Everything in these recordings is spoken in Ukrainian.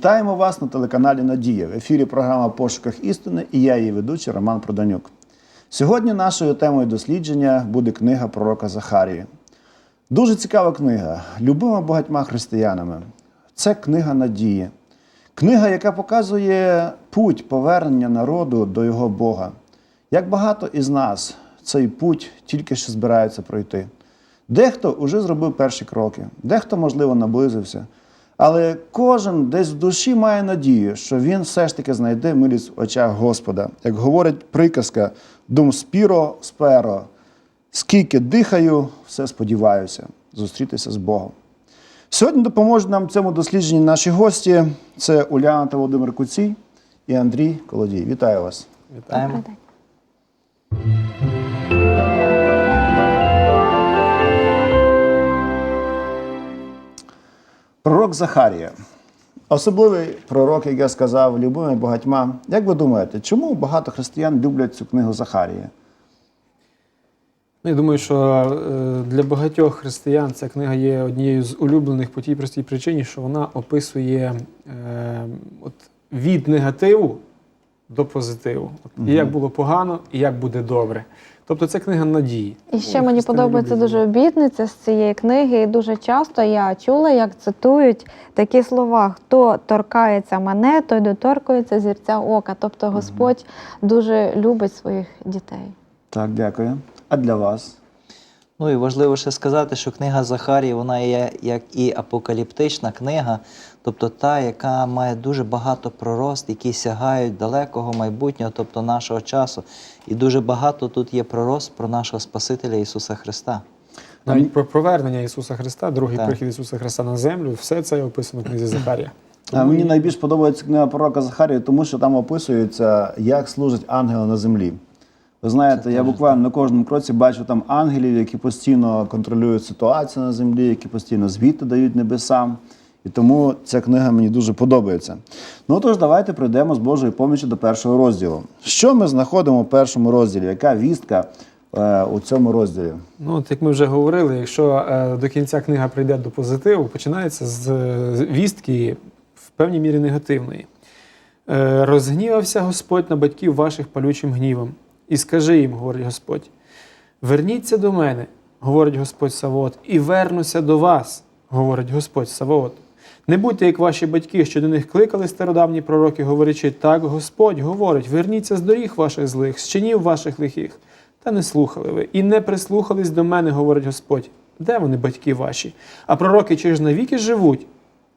Вітаємо вас на телеканалі Надія. В ефірі програма Пошуках істини і я її ведучий Роман Проданюк. Сьогодні нашою темою дослідження буде книга пророка Захарії. Дуже цікава книга, любима багатьма християнами. Це книга надії. Книга, яка показує путь повернення народу до його Бога. Як багато із нас цей путь тільки що збираються пройти. Дехто вже зробив перші кроки, дехто, можливо, наблизився. Але кожен десь в душі має надію, що він все ж таки знайде милість в очах Господа. Як говорить приказка Дум спіро сперо, скільки дихаю, все сподіваюся зустрітися з Богом. Сьогодні допоможуть нам в цьому дослідженні наші гості. Це Уляна та Володимир Куцій і Андрій Колодій. Вітаю вас. Вітаємо. Пророк Захарія. Особливий пророк, як я сказав, любимий багатьма. Як ви думаєте, чому багато християн люблять цю книгу Захарія? Ну, я думаю, що е, для багатьох християн ця книга є однією з улюблених по тій простій причині, що вона описує е, от, від негативу до позитиву. От, І як було погано, і як буде добре. Тобто це книга надії. І ще Ой, мені подобається дуже обітниця з цієї книги. І дуже часто я чула, як цитують такі слова: хто торкається мене, той доторкується зірця ока. Тобто Господь дуже любить своїх дітей. Так, дякую. А для вас? Ну і важливо ще сказати, що книга Захарії вона є як і апокаліптична книга, тобто та, яка має дуже багато пророст, які сягають далекого майбутнього, тобто нашого часу. І дуже багато тут є пророст про нашого Спасителя Ісуса Христа. Навіть про повернення Ісуса Христа, другий Так. прихід Ісуса Христа на землю, все це описано в книзі Захарія. А мені найбільш подобається книга пророка Захарія, тому що там описується, як служать ангели на землі. Ви знаєте, я буквально на кожному кроці бачу там ангелів, які постійно контролюють ситуацію на землі, які постійно звіти дають небесам. І тому ця книга мені дуже подобається. Ну тож, давайте пройдемо з Божою помічі до першого розділу. Що ми знаходимо в першому розділі? Яка вістка е, у цьому розділі? Ну, от як ми вже говорили, якщо е, до кінця книга прийде до позитиву, починається з е, вістки в певній мірі негативної. Е, Розгнівався Господь на батьків ваших палючим гнівом. І скажи їм, говорить Господь, верніться до мене, говорить Господь Савоот, і вернуся до вас, говорить Господь Савоот. Не будьте, як ваші батьки, що до них кликали стародавні пророки, говорячи, так Господь говорить, верніться з доріг ваших злих, з чинів ваших лихих. Та не слухали ви, і не прислухались до мене, говорить Господь. Де вони, батьки ваші? А пророки чи ж навіки живуть?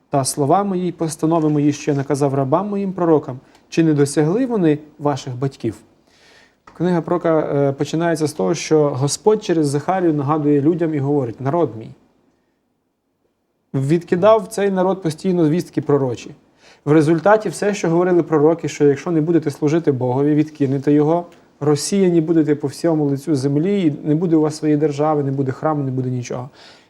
Та слова мої постанови мої, що я наказав рабам моїм пророкам, чи не досягли вони ваших батьків? Книга пророка е, починається з того, що Господь через Захарію нагадує людям і говорить: народ мій. Відкидав цей народ постійно звістки пророчі. В результаті все, що говорили пророки, що якщо не будете служити Богові, відкинете його, розсіяні будете по всьому лицю землі, і не буде у вас своєї держави, не буде храму, не буде нічого.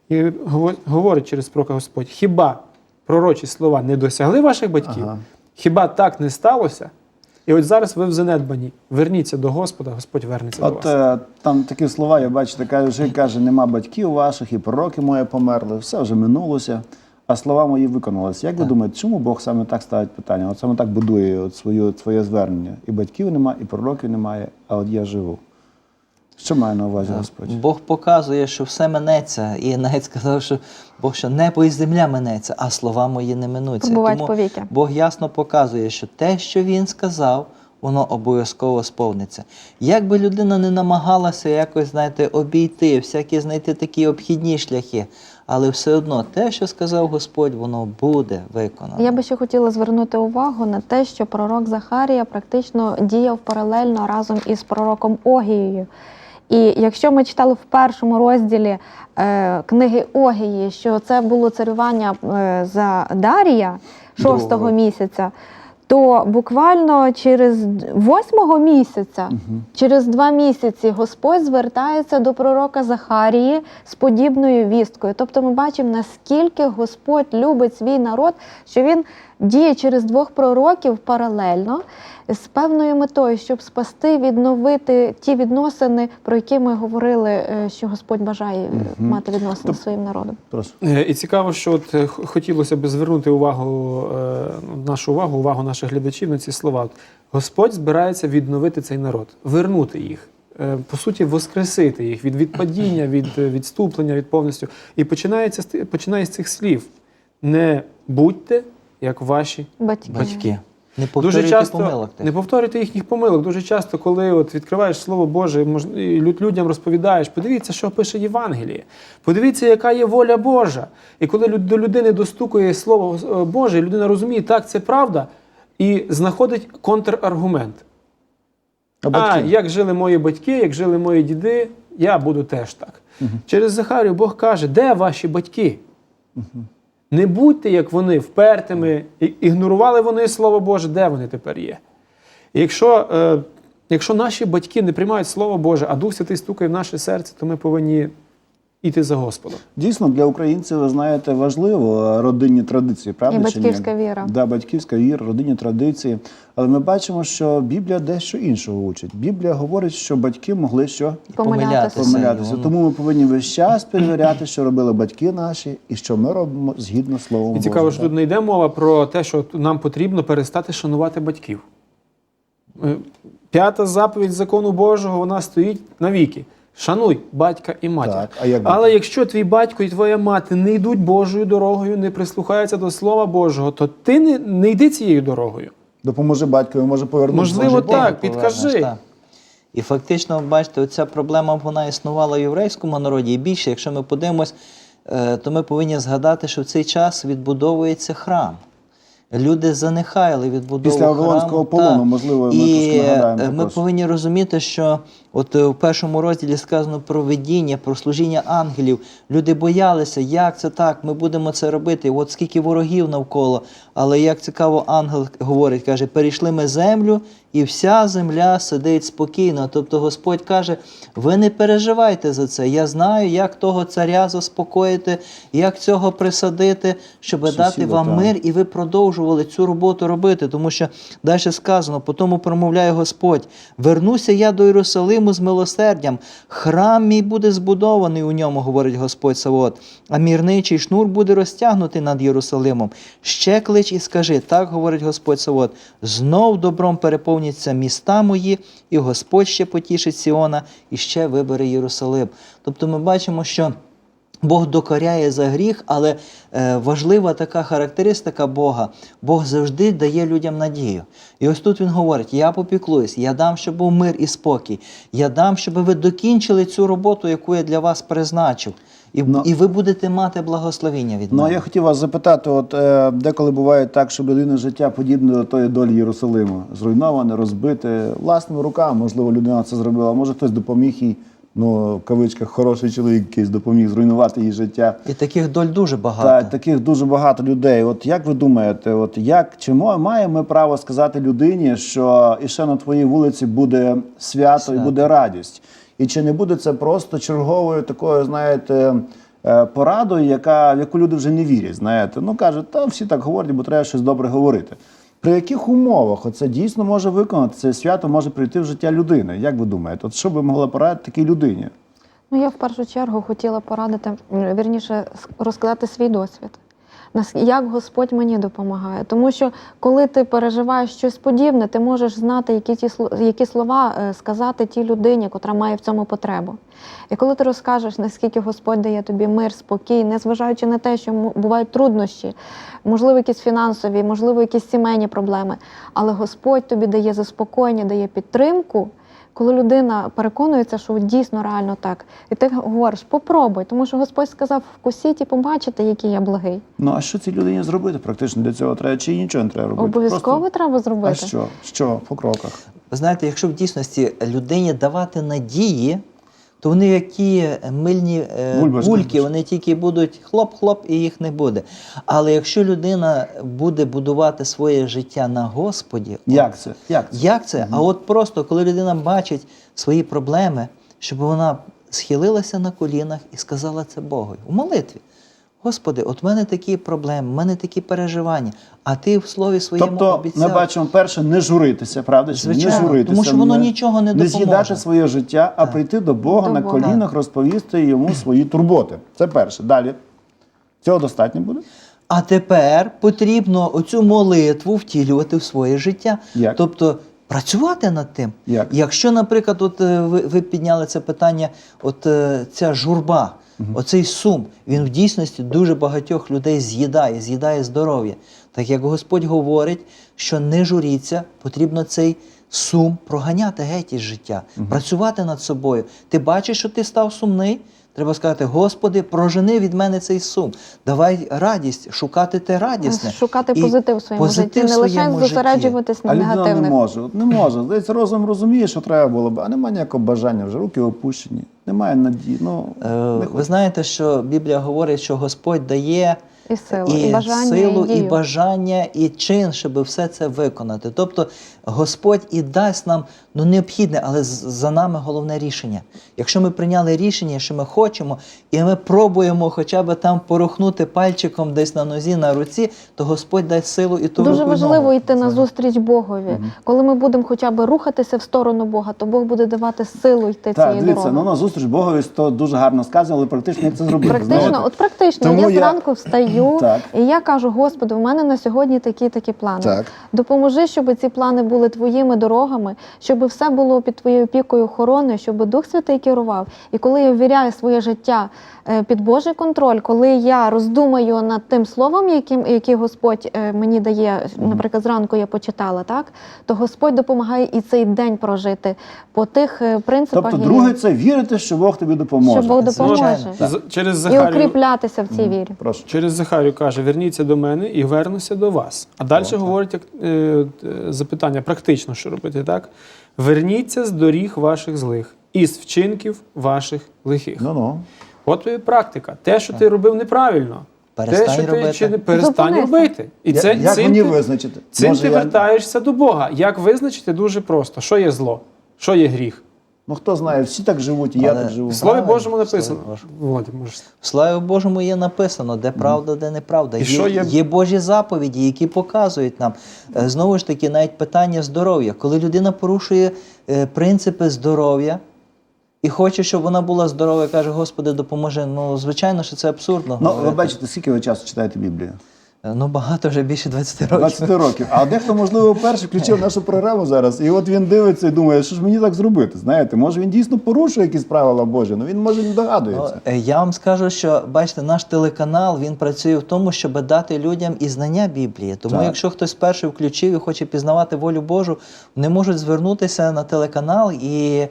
І гово- говорить через пророка Господь: хіба пророчі слова не досягли ваших батьків? Ага. Хіба так не сталося? І от зараз ви в занедбанні. Верніться до Господа, Господь вернеться до вас. От там такі слова, я бачу, така вже каже, нема батьків ваших, і пророки мої померли, все вже минулося, а слова мої виконалися. Як ви думаєте, чому Бог саме так ставить питання? От саме так будує от свою, своє звернення. І батьків нема, і пророків немає, а от я живу. Що має на увазі Господь? Бог показує, що все минеться, і навіть сказав, що Бог що небо і земля минеться, а слова мої не минуться. Пробувають Тому повіки. Бог ясно показує, що те, що він сказав, воно обов'язково сповниться. Як би людина не намагалася якось, знаєте, обійти, всякі знайти такі обхідні шляхи, але все одно те, що сказав Господь, воно буде виконано. Я би ще хотіла звернути увагу на те, що пророк Захарія практично діяв паралельно разом із пророком Огією. І якщо ми читали в першому розділі е, книги Огії, що це було царювання е, за Дарія шостого місяця, то буквально через восьмого місяця, через два місяці, Господь звертається до пророка Захарії з подібною вісткою. Тобто ми бачимо, наскільки Господь любить свій народ, що він діє через двох пророків паралельно з певною метою, щоб спасти, відновити ті відносини, про які ми говорили, е, що Господь бажає Мгм. мати відносини Тоб- з своїм народом. Прошу. Е, І цікаво, що от е, хотілося б звернути увагу, е, ну, нашу увагу, увагу наших глядачів на ці слова. Господь збирається відновити цей народ, вернути їх. е, По суті, воскресити їх від відпадіння, від е, відступлення, від повністю. І починається з починає з цих слів: не будьте як ваші Батьки. Батьки. Не Дуже повторюйте часто помилок не повторюйте їхніх помилок. Дуже часто, коли от відкриваєш слово Боже, мож- і людям розповідаєш, подивіться, що пише Євангеліє. Подивіться, яка є воля Божа. І коли до людини достукує слово е, Боже, людина розуміє, так це правда, і знаходить контраргумент. А А як жили мої батьки, як жили мої діди, я буду теж так. Через Захарію Бог каже, де ваші батьки? Не будьте, як вони, впертими, ігнорували вони Слово Боже, де вони тепер є. І якщо, е, якщо наші батьки не приймають Слово Боже, а Дух Святий стукає в наше серце, то ми повинні йти за Господом. Дійсно, для українців, ви знаєте, важливо е, родинні традиції, правда? І чи ні? батьківська віра. Да, батьківська віра, родинні традиції. Але ми бачимо, що Біблія дещо іншого учить. Біблія говорить, що батьки могли що Помилятися. помилятися. Тому ми повинні весь час перевіряти, що робили батьки наші, і що ми робимо згідно словом І цікаво, Божим. що тут не йде мова про те, що нам потрібно перестати шанувати батьків. Е, П'ята заповідь закону Божого вона стоїть навіки. Шануй батька і матір. Так, а як Але якщо твій батько і твоя мати не йдуть Божою дорогою, не прислухаються до Слова Божого, то ти не, не йди цією дорогою. Допоможи батькові, може повернутися. Можливо, Може, так. Богу. підкажи. Так. І фактично, бачите, оця проблема вона існувала в єврейському народі. І більше, якщо ми подивимось, е, то ми повинні згадати, що в цей час відбудовується храм. Люди занехайли відбудову Після Вавилонського полону, можливо, ми і нагадаємо е, ми також. повинні розуміти, що от у в першому розділі сказано про видіння, про служіння ангелів. Люди боялися, як це так, ми будемо це робити. От скільки ворогів навколо. Але як цікаво, ангел говорить, каже: перейшли ми землю, і вся земля сидить спокійно. Тобто Господь каже: ви не переживайте за це. Я знаю, як того царя заспокоїти, як цього присадити, щоб Сусіда, дати вам так. мир, і ви продовжували цю роботу робити. Тому що далі сказано, по тому промовляє Господь: вернуся я до Єрусалиму з милосердям, храм мій буде збудований у ньому, говорить Господь Савот, а мірничий шнур буде розтягнутий над Єрусалимом. Ще клич і скажи, так говорить Господь Савот, знов добром переповняться міста мої, і Господь ще потішить Сіона, і ще вибере Єрусалим. Тобто ми бачимо, що. Бог докоряє за гріх, але е, важлива така характеристика Бога. Бог завжди дає людям надію. І ось тут він говорить: я попіклуюсь, я дам, щоб був мир і спокій. Я дам, щоб ви докінчили цю роботу, яку я для вас призначив. І, Ну, і ви будете мати благословення від Ну, мене. я хотів вас запитати: от е, деколи буває так, що людина життя подібне до тої долі Єрусалиму, зруйноване, розбите власними руками. Можливо, людина це зробила. Може, хтось допоміг їй. Ну, в кавичках, хороший чоловік якийсь допоміг зруйнувати її життя. І таких доль дуже багато. Та таких дуже багато людей. От як ви думаєте, от як чи мо- маємо ми право сказати людині, що і ще на твоїй вулиці буде свято, і буде радість? І чи не буде це просто черговою такою, знаєте, е, порадою, яка в яку люди вже не вірять? Знаєте, ну кажуть, та всі так говорять, бо треба щось добре говорити. При яких умовах оце дійсно може виконати це свято може прийти в життя людини? Як ви думаєте? От що би могла порадити такій людині? Ну, я в першу чергу хотіла порадити, вірніше, розказати свій досвід. Як Господь мені допомагає. Тому що коли ти переживаєш щось подібне, ти можеш знати, які, ті, які слова е, сказати тій людині, котра має в цьому потребу. І коли ти розкажеш, наскільки Господь дає тобі мир, спокій, незважаючи на те, що бувають труднощі, можливо, якісь фінансові, можливо, якісь сімейні проблеми, але Господь тобі дає заспокоєння, дає підтримку. Коли людина переконується, що дійсно реально так, і ти говориш, попробуй, тому що Господь сказав, вкусіть і побачите, який я благий. Ну а що цій людині зробити? Практично для цього треба чи нічого не треба робити? Обов'язково Просто- треба зробити. А що? Що по кроках? Ви знаєте, якщо в дійсності людині давати надії, то вони як ті мильні е, Бульбашки. бульки, вони тільки будуть хлоп-хлоп і їх не буде. Але якщо людина буде будувати своє життя на Господі, Як це? Як це? як це? А от просто коли людина бачить свої проблеми, щоб вона схилилася на колінах і сказала це Богу у молитві. Господи, от в мене такі проблеми, в мене такі переживання, а ти в слові своєму Тобто обіцяв. ми бачимо перше не журитися, правда? Звичайно, не журитися, тому що воно нічого не не з'їдати своє життя, а прийти до Бога До на Бога. колінах, розповісти йому свої турботи. Це перше. Далі. Цього достатньо буде? А тепер потрібно оцю молитву втілювати в своє життя. Як? Тобто працювати над тим. Як? Якщо, наприклад, от е, ви, ви підняли це питання, от е, ця журба, оцей сум, він в дійсності дуже багатьох людей з'їдає, з'їдає здоров'я. Так як Господь говорить, що не журіться, потрібно цей сум проганяти геть із життя, працювати над собою. Ти бачиш, що ти став сумний. Треба сказати, Господи, прожени від мене цей сум. Давай радість, шукати те радісне. Шукати позитив в своєму позитив житті, не лише зосереджуватись на А людина не негативних. може. Не може. Здається, розум розуміє, що треба було б, а немає ніякого бажання вже, руки опущені. Немає надії. Ну, Е, не Ви знаєте, що Біблія говорить, що Господь дає І силу, і, бажання, силу, і і бажання, і чин, щоб все це виконати. Тобто Господь і дасть нам ну, необхідне, але з- за нами головне рішення. Якщо ми прийняли рішення, що ми хочемо, і ми пробуємо хоча б там порухнути пальчиком десь на нозі, на руці, то Господь дасть силу і ту Дуже руку, важливо ногу. йти на зустріч Богові. Коли ми будемо хоча б рухатися в сторону Бога, то Бог буде давати силу йти Так, цією дивіться, дорогою. ну на зустріч Богові то дуже гарно сказано, але практично як це зробити. Практично, знаєте? от практично, Тому я я- зранку встаю Так. і я кажу: Господи, в мене на сьогодні такі такі плани. Так. Допоможи, щоб ці плани були твоїми дорогами, щоб все було під твоєю опікою охороною, щоб Дух Святий керував. І коли я ввіряю своє життя е, під Божий контроль, коли я роздумаю над тим словом, яким який Господь е, мені дає, наприклад, зранку я почитала, так то Господь допомагає і цей день прожити по тих е, принципах Тобто, друге, це вірити, що Бог тобі допоможе. що Бог допоможе Через і укріплятися в цій вірі. Прошу. через Захарію каже: верніться до мене і вернуся до вас. А далі говорить як, е, запитання практично, що робити, так? Верніться з доріг ваших злих, із вчинків ваших лихих. Ну ну. От тобі практика. Те, що ти робив неправильно, Перестань те, що робити. ти чи не перестань робити. І Я- це як цим мені ти, визначити? Цим Може, ти я- вертаєшся до Бога. Як визначити дуже просто, що є зло, що є гріх. Ну хто знає, всі так живуть, і я Але так живу. В Слові Божому написано. Слові Божому. Володя, можеш. В Славі Божому є написано, де правда, де неправда. І Є, що є- є Божі заповіді, які показують нам. Е, Знову ж таки, навіть питання здоров'я. Коли людина порушує е, принципи здоров'я і хоче, щоб вона була здорова, і каже, Господи, допоможи. Ну, звичайно, що це абсурдно. Ну, ви говорити. бачите, скільки ви часу читаєте Біблію? Е, Ну, багато вже більше 20 років. 20 років. А дехто, можливо, вперше включив нашу програму зараз, і от він дивиться і думає, що ж мені так зробити. Знаєте, може він дійсно порушує якісь правила Божі, ну він може не Ну, догадується. е, я вам скажу, що бачите, наш телеканал він працює в тому, щоб дати людям і знання Біблії. Тому, Так. якщо хтось перший включив і хоче пізнавати волю Божу, вони можуть звернутися на телеканал, і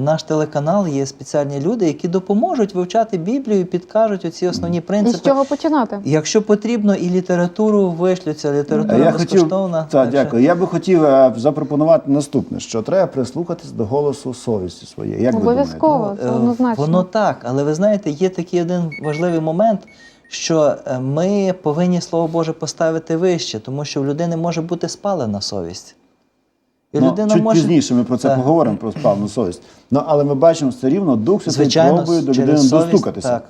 наш телеканал є спеціальні люди, які допоможуть вивчати Біблію, підкажуть оці основні І з чого починати? Якщо потрібно, і літературу вишлються, література я хотів, безкоштовна. так, так дякую. Я би хотів е, запропонувати наступне, що треба прислухатись до голосу совісті своєї. Як ви Обов'язково, думаєте? це Е, однозначно. Воно так, але ви знаєте, є такий один важливий момент, що е, ми повинні Слово Боже поставити вище, тому що в людини може бути спалена совість. І Ну, людина чуть може... пізніше ми про це Так. поговоримо про спавну совість. Ну але ми бачимо все рівно, Дух Святий Звичайно, пробує до людини совість, достукатися. так.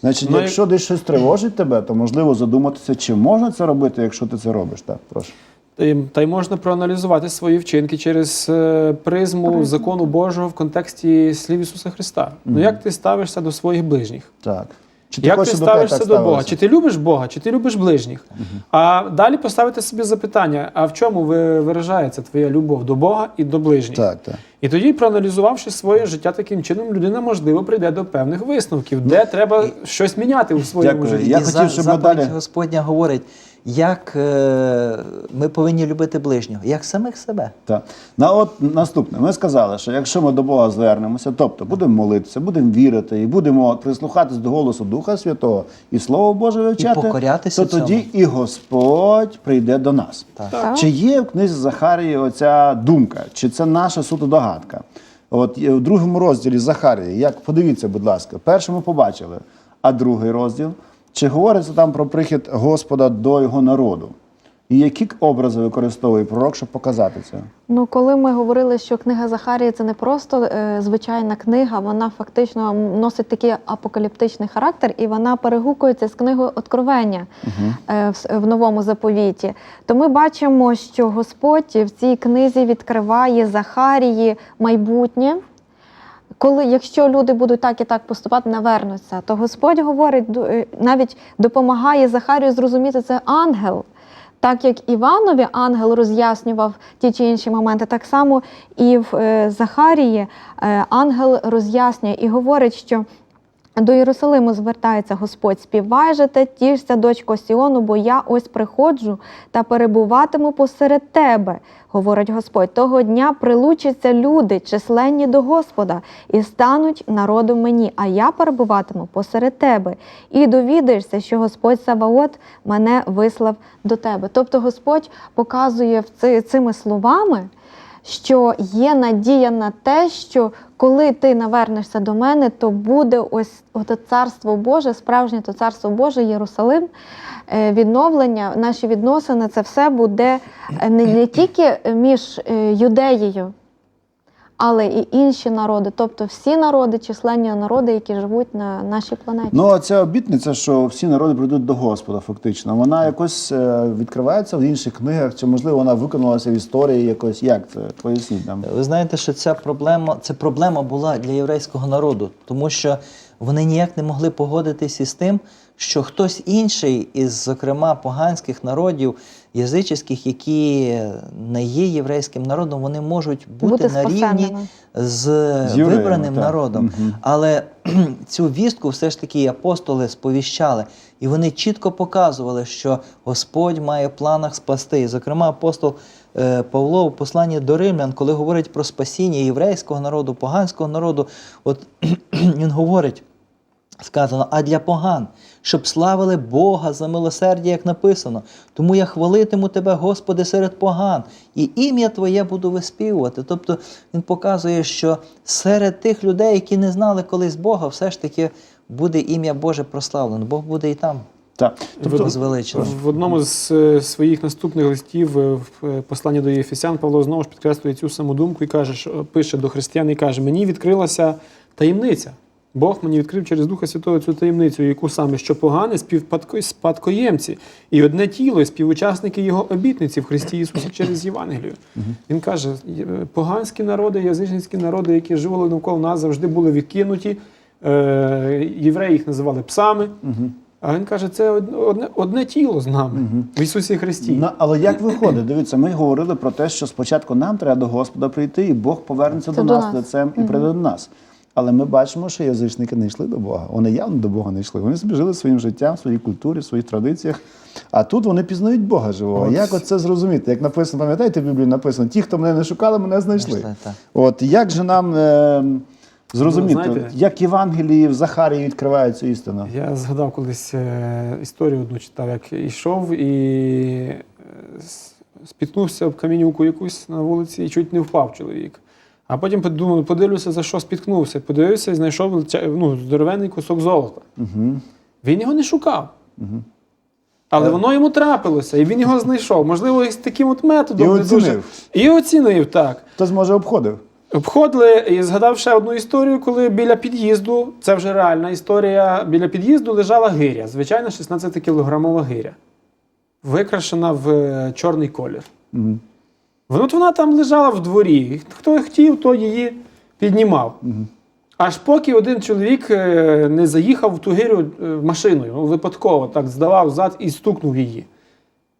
Значить, Ну, якщо десь щось тривожить тебе, то можливо задуматися, чи можна це робити, якщо ти це робиш. Так, прошу. Та й, та й можна проаналізувати свої вчинки через е, призму закону Божого в контексті слів Ісуса Христа. Ну як ти ставишся до своїх ближніх? Так. Чи ти Як ти до ставишся так до Бога? Чи ти любиш Бога, чи ти любиш ближніх? А далі поставити собі запитання: а в чому виражається твоя любов до Бога і до ближніх? Так, так. І тоді, проаналізувавши своє життя таким чином, людина можливо прийде до певних висновків, де треба щось міняти у своєму Дякую. житті. Я і хотів, за- щоб ми далі- Господня говорить, як е, ми повинні любити ближнього, як самих себе. Так. На от наступне. Ми сказали, що якщо ми до Бога звернемося, тобто будемо молитися, будемо вірити і будемо прислухатись до голосу Духа Святого і Слово Боже вивчати, покорятися то тоді цьому. і Господь прийде до нас. Так. Так. Чи є в книзі Захарії оця думка, чи це наша суто догадка? От є в другому розділі Захарії, як подивіться, будь ласка, першому побачили, а другий розділ, чи говориться там про прихід Господа до його народу? І які образи використовує пророк, щоб показати це? Ну, коли ми говорили, що книга Захарії це не просто е, звичайна книга, вона фактично носить такий апокаліптичний характер, і вона перегукується з книгою Откровення е, в, в новому заповіті. То ми бачимо, що Господь в цій книзі відкриває Захарії майбутнє. Коли, якщо люди будуть так і так поступати, навернуться, то Господь говорить, е, навіть допомагає Захарію зрозуміти це ангел. Так як Іванові ангел роз'яснював ті чи інші моменти, так само і в е, Захарії е, ангел роз'яснює і говорить, що до Єрусалиму звертається Господь, співай те, тішся, дочко Сіону, бо я ось приходжу та перебуватиму посеред тебе, говорить Господь. Того дня прилучаться люди, численні до Господа, і стануть народом мені, а я перебуватиму посеред тебе. І довідаєшся, що Господь Саваот мене вислав до тебе. Тобто Господь показує цими словами що є надія на те, що коли ти навернешся до мене, то буде ось ото царство Боже, справжнє то царство Боже, Єрусалим, е, відновлення, наші відносини, це все буде е, не, не тільки між е, юдеєю, але і інші народи, тобто всі народи, численні народи, які живуть на нашій планеті. Ну, а ця обітниця, що всі народи прийдуть до Господа, фактично, вона якось е, відкривається в інших книгах, чи можливо вона виконалася в історії якось. Як це? Поясніть нам. Ви знаєте, що ця проблема, це проблема була для єврейського народу, тому що вони ніяк не могли погодитись із тим, що хтось інший із, зокрема, поганських народів, язичних, які не є єврейським народом, вони можуть бути, Бути на рівні з, З євреями, вибраним так. народом. Мгм. Але цю вістку все ж таки апостоли сповіщали, і вони чітко показували, що Господь має в планах спасти. І, зокрема, апостол е, Павло в посланні до римлян, коли говорить про спасіння єврейського народу, поганського народу, от він говорить. Сказано, а для поган, щоб славили Бога за милосердя, як написано. Тому я хвалитиму тебе, Господи, серед поган, і ім'я Твоє буду виспівувати. Тобто він показує, що серед тих людей, які не знали колись Бога, все ж таки буде ім'я Боже прославлено. Бог буде і там. Так. Тобто, звеличено. В одному з е, своїх наступних листів е, в е, посланні до Єфесян Павло знову ж підкреслює цю саму думку і каже, що пише до християн і каже: мені відкрилася таємниця. Бог мені відкрив через Духа Святого цю таємницю, яку саме що погане співпадко- спадкоємці, і одне тіло, і співучасники його обітниці в Христі Ісусі через Євангелію. Він каже: поганські народи, язичницькі народи, які живали навколо нас, завжди були відкинуті. Е, євреї їх називали псами. А він каже, це одне, одне тіло з нами в Ісусі Христі. Ну, але як виходить? Дивіться, ми говорили про те, що спочатку нам треба до Господа прийти, і Бог повернеться Це до до нас нас. лицем і прийде до нас. Але ми бачимо, що язичники не йшли до Бога. Вони явно до Бога не йшли. Вони собі жили своїм життям, своїй культурі, своїх традиціях. А тут вони пізнають Бога живого. От. Як оце зрозуміти? Як написано, пам'ятаєте, в Біблії написано: ті, хто мене не шукали, мене знайшли. Знайшли, так. От як же нам е, зрозуміти, Ну, знаєте- як Євангелії в Захарії відкривають цю істину? Я згадав колись е, історію одну читав, як йшов і е, с- спіткнувся об камінюку якусь на вулиці і чуть не впав чоловік. А потім подумав, подивлюся, за що спіткнувся. Подивився і знайшов ну, здоровенний кусок золота. Угу. Він його не шукав. Але воно йому трапилося, і він його знайшов. Можливо, із таким от методом. І не дуже- оцінив. І оцінив, так. Хтось може обходив. Обходили і згадав ще одну історію, коли біля під'їзду, це вже реальна історія, біля під'їзду лежала гиря, звичайна 16-кілограмова гиря, викрашена в е, чорний колір. Угу. От вона там лежала в дворі. Хто хотів, то її піднімав. Аж поки один чоловік е, не заїхав в ту гирю е, машиною, ну, випадково так здавав зад і стукнув її.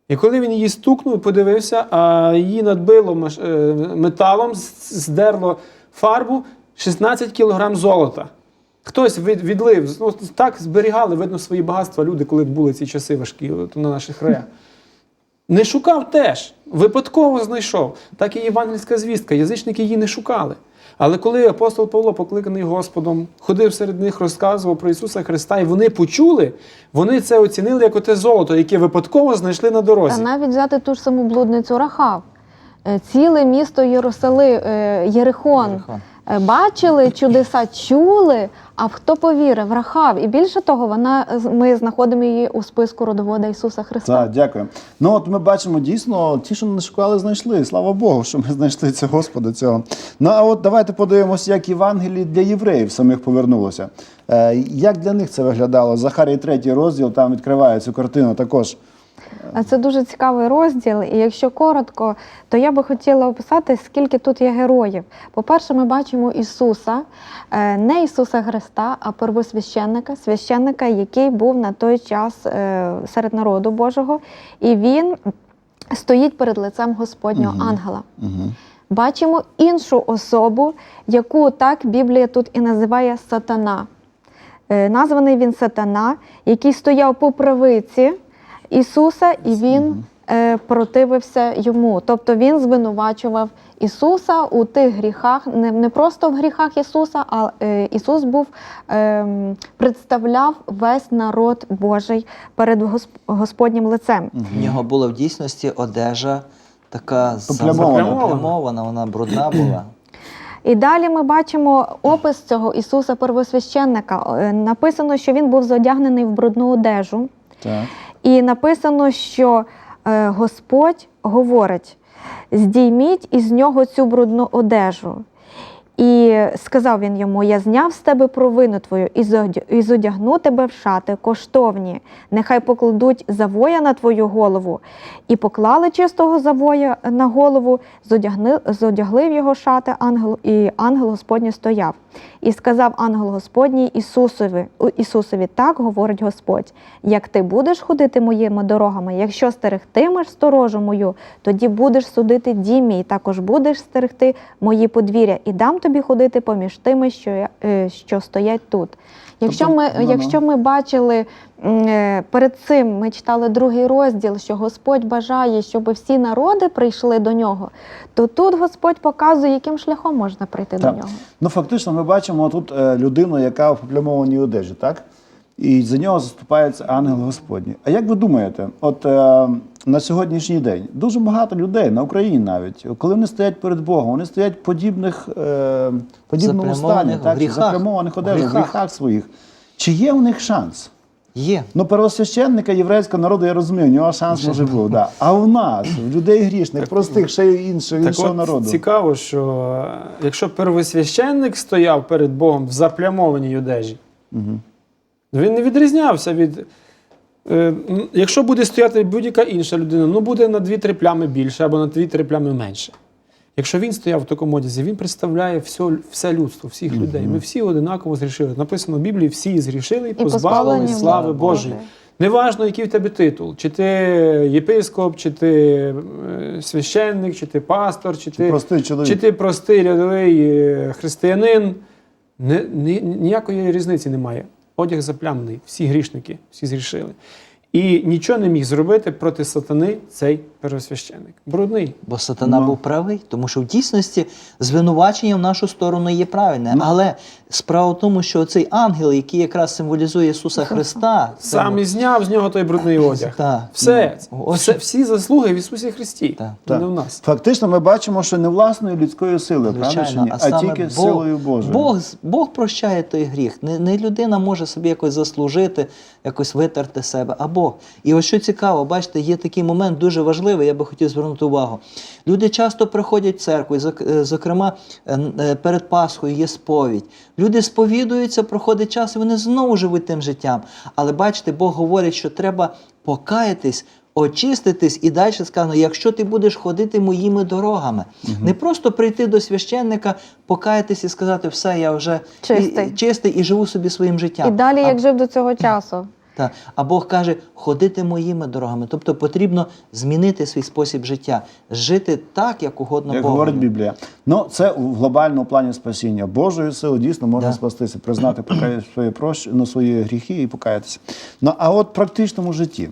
І коли він її стукнув, подивився, а її надбило е, металом, здерло фарбу 16 кілограм золота. Хтось відлив, ну, так зберігали, видно, свої багатства люди, коли були ці часи важкі от, на наших краях. Не шукав теж, випадково знайшов. Так і євангельська звістка. Язичники її не шукали. Але коли апостол Павло, покликаний Господом, ходив серед них, розказував про Ісуса Христа, і вони почули, вони це оцінили як оте золото, яке випадково знайшли на Та дорозі. навіть взяти ту ж саму блудницю Рахав. Е, Ціле місто Єрусали, е, Єрихон. Єрихон. Е, Бачили чудеса, чули, А хто повірив? Рахав. І більше того, вона ми знаходимо її у списку родовода Ісуса Христа. Так, дякую. Ну от ми бачимо дійсно, ті, що не шукали, знайшли. Слава Богу, що ми знайшли цього Господа цього. Ну а от давайте подивимося, як Євангелії для євреїв самих повернулося. Е, як для них це виглядало? Захарій третій розділ там відкриває цю картину також. Це дуже цікавий розділ, і якщо коротко, то я би хотіла описати, скільки тут є героїв. По-перше, ми бачимо Ісуса, е, не Ісуса Христа, а первосвященника, священника, який був на той час е, серед народу Божого, і він стоїть перед лицем Господнього ангела. Угу. Бачимо іншу особу, яку так Біблія тут і називає сатана. Е, Названий він сатана, який стояв по правиці Ісуса, і він е, противився йому. Тобто він звинувачував Ісуса у тих гріхах, не, не просто в гріхах Ісуса, а е, Ісус був е, представляв весь народ Божий перед Госп- Господнім лицем. В нього була в дійсності одежа така заплямована, вона брудна була. І далі ми бачимо опис цього Ісуса Первосвященника. Е, Написано, що він був зодягнений в брудну одежу. Так. І написано, що е, Господь говорить: здійміть із нього цю брудну одежу. І сказав він йому: Я зняв з тебе провину твою і зодягну тебе в шати коштовні. Нехай покладуть завоя на твою голову. І поклали чистого завоя на голову, зодягли в його шати ангел, і ангел Господній стояв. І сказав ангел Господній Ісусові, Ісусові, так говорить Господь, як ти будеш ходити моїми дорогами, якщо стерегтимеш сторожу мою, тоді будеш судити дім мій, також будеш стерегти мої подвір'я, і дам тобі ходити поміж тими, що, я, е, що стоять тут. Якщо Тобто, ми, ну-ну. якщо ми бачили е, перед цим, ми читали другий розділ, що Господь бажає, щоб всі народи прийшли до нього, то тут Господь показує, яким шляхом можна прийти Так. до нього. Ну, фактично, ми бачимо тут е, людину, яка в поплямованій одежі, так? І за нього заступається ангел Господній. А як ви думаєте, от е, на сьогоднішній день дуже багато людей на Україні навіть, коли вони стоять перед Богом, вони стоять в подібних, е, подібному стані, так, в гріхах. заплямованих В одежах, гріхах. гріхах своїх. Чи є у них шанс? Є. Ну, первосвященника єврейського народу, я розумію, у нього шанс може бути. Да. А у нас, в людей грішних, простих, ще й іншого, іншого от народу. цікаво, що е, якщо первосвященник стояв перед Богом в заплямованій одежі, він не відрізнявся від. е, Якщо буде стояти будь-яка інша людина, ну буде на 2-3 плями більше або на 2-3 плями менше. Якщо він стояв в такому одязі, він представляє все, все людство, всіх людей. Ми всі одинаково зрішили. Написано в Біблії, всі зрішили і позбавлені слави Божої. Неважно, який в тебе титул, чи ти єпископ, чи ти е, священник, чи ти пастор, чи ти, простий чоловік. чи ти простий рядовий е, християнин. Не, ні- ніякої різниці немає. Одяг заплямний, всі грішники, всі зрішили. І нічого не міг зробити проти сатани цей первосвященник. Брудний. Бо сатана Ну. був правий, тому що в дійсності звинувачення в нашу сторону є правильне. Ну. Але справа в тому, що цей ангел, який якраз символізує Ісуса Христа, Сам і зняв з нього той брудний одяг. Так. Все, Ну, все, всі заслуги в Ісусі Христі. Так. Так. не в нас. Фактично, ми бачимо, що не власною людською силою, правда, чи Звичайно, ні? а, а, саме тільки Бог, силою Божою. Бог, Бог прощає той гріх. Не, не людина може собі якось заслужити, якось витерти себе, а Бог. І ось що цікаво, бачите, є такий момент дуже важливий, я би хотів звернути увагу. Люди часто приходять в церкву, і, е, зокрема, е, е, перед Пасхою є сповідь. Люди сповідуються, проходить час, і вони знову живуть тим життям. Але бачите, Бог говорить, що треба покаятись. Очиститись і далі сказано, якщо ти будеш ходити моїми дорогами, не просто прийти до священника, покаятись і сказати, все, я вже Чистий. І, чистий і живу собі своїм життям. І далі, а, як жив до цього часу. Та, а Бог каже, ходити моїми дорогами. Тобто потрібно змінити свій спосіб життя, жити так, як угодно Як Богу. говорить Біблія. Ну, це в глобальному плані спасіння. Божою силою дійсно можна Да. спастися, признати свої, прощ... ну, свої гріхи і покаятися. Ну, а от в практичному житті,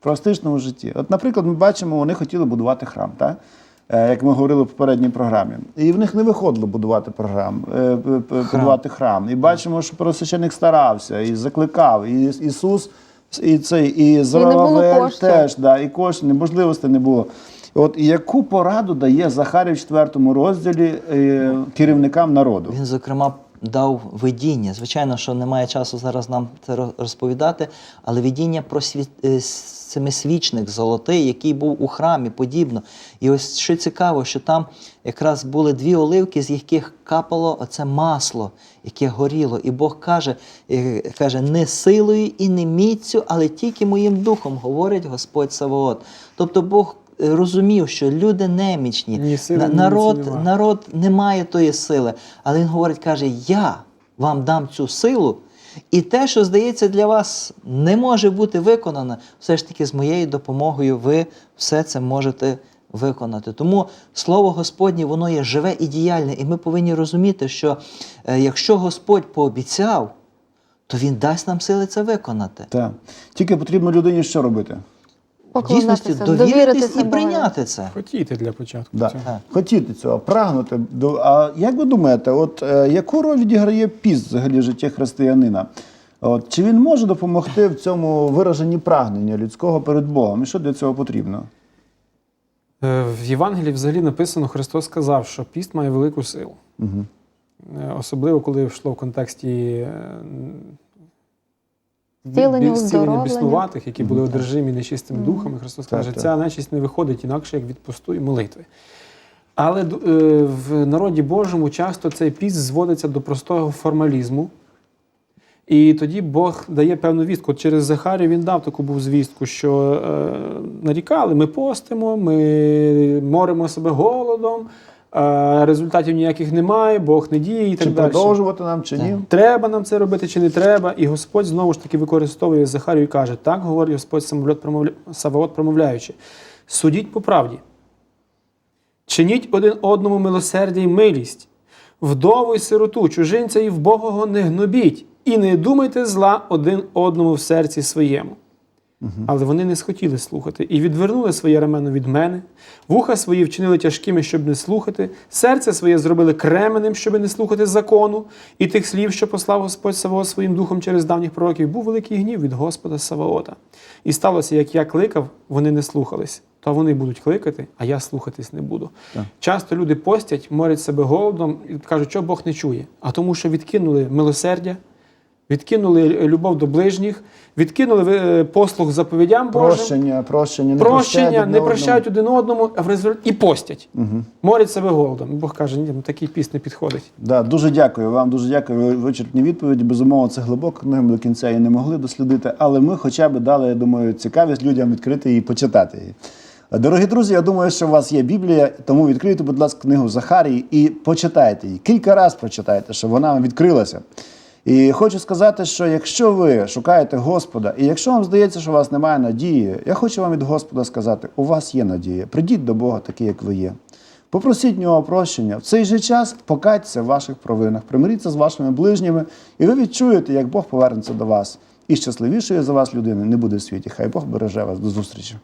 в практичному житті. От, наприклад, ми бачимо, вони хотіли будувати храм, так? Е, Як ми говорили в попередній програмі, і в них не виходило будувати програм, е, п- будувати храм. І бачимо, що просвященик старався і закликав, і Ісус, і цей, і Зоровавель теж, да, і коштів, можливостей не було. От яку пораду дає Захарій в четвертому розділі е, керівникам народу? Він, зокрема, дав видіння. Звичайно, що немає часу зараз нам це розповідати, але видіння про світ, е, семисвічник золотий, який був у храмі, подібно. І ось що цікаво, що там якраз були дві оливки, з яких капало оце масло, яке горіло. І Бог каже, е, каже, не силою і не міцю, але тільки моїм духом, говорить Господь Саваот. Тобто Бог розумів, що люди немічні, Ні сили, На- ні народ, народ не має тої сили. Але він говорить, каже: Я вам дам цю силу, і те, що здається для вас не може бути виконане, все ж таки з моєю допомогою ви все це можете виконати. Тому слово Господнє, воно є живе і діяльне, і ми повинні розуміти, що е, якщо Господь пообіцяв, то Він дасть нам сили це виконати. Так. Тільки потрібно людині що робити? Дійсності довіритись і прийняти це. Хотіти для початку. Да. цього. Хотіти цього, прагнути. А як ви думаєте, от е, яку роль відіграє піст взагалі в житті християнина? От, чи він може допомогти в цьому вираженні прагнення людського перед Богом? І що для цього потрібно? Е, В Євангелії взагалі написано, Христос сказав, що піст має велику силу. Угу. Е, Особливо, коли йшло в контексті е, Зцілення, бі- зцілення біснуватих, які були одержимі нечистими духами. Христос Так, каже, так. ця нечисть не виходить інакше, як від посту і молитви. Але е, в народі Божому часто цей піст зводиться до простого формалізму. І тоді Бог дає певну вістку. От через Захарію він дав таку був звістку, що е, нарікали, ми постимо, ми моримо себе голодом, результатів ніяких немає, Бог не діє і так Чи далі. продовжувати нам, чи ні? Треба нам це робити чи не треба? І Господь знову ж таки використовує Захарію і каже: так говорить Господь. Саваот, промовляючи: судіть по правді, чиніть один одному милосердя й милість, вдову й сироту, чужинця і вбогого не гнобіть, і не думайте зла один одному в серці своєму. Але вони не схотіли слухати і відвернули своє рамено від мене, вуха свої вчинили тяжкими, щоб не слухати, серце своє зробили кременем, щоб не слухати закону, і тих слів, що послав Господь Саваот своїм духом через давніх пророків, був великий гнів від Господа Саваота. І сталося, як я кликав, вони не слухались. То вони будуть кликати, а я слухатись не буду. Часто люди постять, морять себе голодом і кажуть, що Бог не чує. А тому, що відкинули милосердя, відкинули любов до ближніх, відкинули е, послуг заповідям Божим, Прощення, прощення, не прощення, прощають не прощають один одному, а в результаті і постять. Угу. Морять себе голодом. Бог каже, ні, ну, такий піст не підходить. Да, дуже дякую вам, дуже дякую. Вичерпні відповіді. Безумовно, це глибоко, ми до кінця її не могли дослідити, але ми хоча б дали, я думаю, цікавість людям відкрити і почитати її. Дорогі друзі, я думаю, що у вас є Біблія, тому відкрийте, будь ласка, книгу Захарії і почитайте її. Кілька разів прочитайте, щоб вона вам відкрилася. І хочу сказати, що якщо ви шукаєте Господа, і якщо вам здається, що у вас немає надії, я хочу вам від Господа сказати: у вас є надія. Придіть до Бога такий, як ви є. Попросіть нього прощення. В цей же час покайтеся в ваших провинах, примиріться з вашими ближніми, і ви відчуєте, як Бог повернеться до вас. І щасливішої за вас людини не буде в світі. Хай Бог береже вас. До зустрічі.